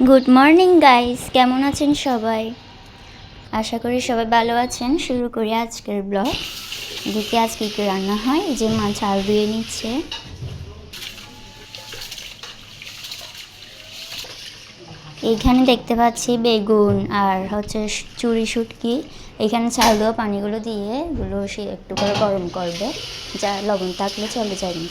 Good morning guys কেমন আছেন সবাই? আশা করি সবাই ভালো আছেন। শুরু করি আজকের ব্লগ দেখি আজকে কি রান্না হয়। যে মা চাল ধুয়ে নিচ্ছে। এইখানে দেখতে পাচ্ছি বেগুন আর হচ্ছে চুরি শুটকি। এখানে চাল দেওয়া পানিগুলো দিয়ে এগুলো সে একটু করে গরম করবে। যা লবণ থাকলে চলে যাবে।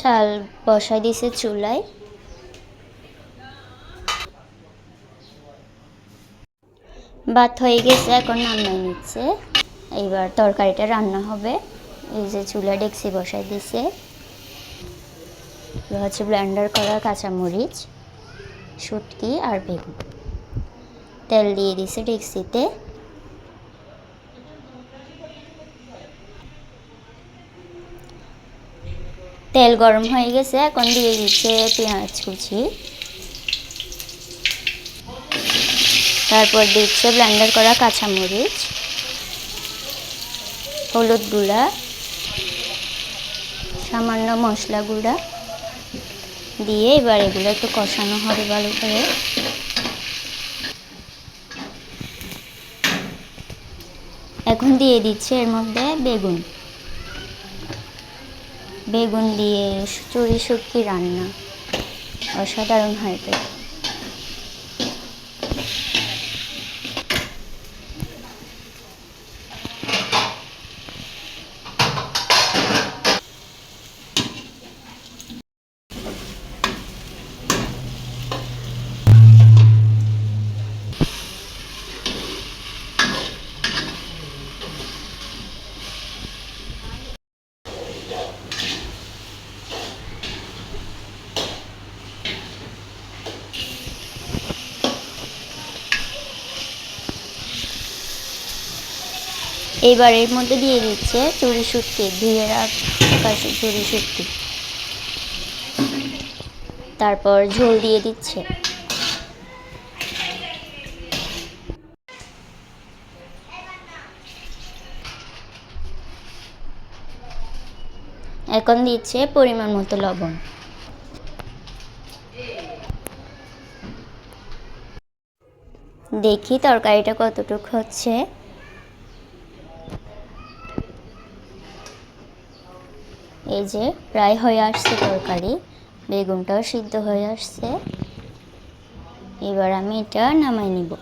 চাল বসাই দিছে চুলায়। ভাত হয়ে গেছে, এখন নামাই নিচ্ছে। এইবার তরকারিটা রান্না হবে। এই যে চুলা ডেক্সি বসাই দিছে। হচ্ছে ব্লেন্ডার করা কাঁচামরিচ, শুটকি আর বেগুন তেল দিয়ে দিছে ডেক্সিতে তেল গরম হয়ে গেছে, এখন দিয়ে দিচ্ছে পেঁয়াজ কুচি। তারপর দিচ্ছে ব্লেন্ডার করা কাঁচামরিচ, হলুদ গুঁড়া, সামান্য মশলা গুঁড়া দিয়ে এবার এগুলো একটু কষানো হবে ভালো করে। এখন দিয়ে দিচ্ছে এর মধ্যে বেগুন। বেগুন দিয়ে চুরি শুটকি রান্না। অসাধারণ হয় এবার এর মধ্যে দিয়ে দিচ্ছে চুরি শুটকি ধুয়ে রাখা চুরি শুটকি। তারপর ঝোল দিয়ে দিচ্ছে। এখন দিচ্ছে পরিমাণ মতো লবণ। দেখি তরকারিটা কতটুকু হচ্ছে। এই যে প্রায় হয়ে আসছে তরকারি, বেগুনটাও সিদ্ধ হয়ে আসছে। এবার আমি এটা নামাই নিব।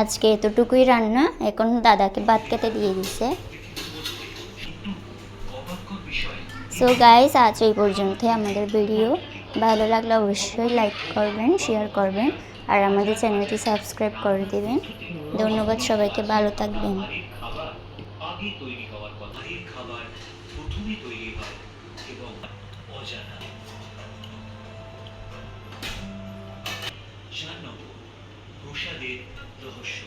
আজকে এতটুকুই রান্না, এখন দাদাকে ভাত খেতে দিয়ে দিছে। সো গাইস আজ এই পর্যন্তই আমাদের ভিডিও ভালো লাগলে অবশ্যই লাইক করবেন শেয়ার করবেন, আর আমাদের চ্যানেলটি সাবস্ক্রাইব করে দেবেন। ধন্যবাদ সবাইকে, ভালো থাকবেন। প্রসাদের রহস্য।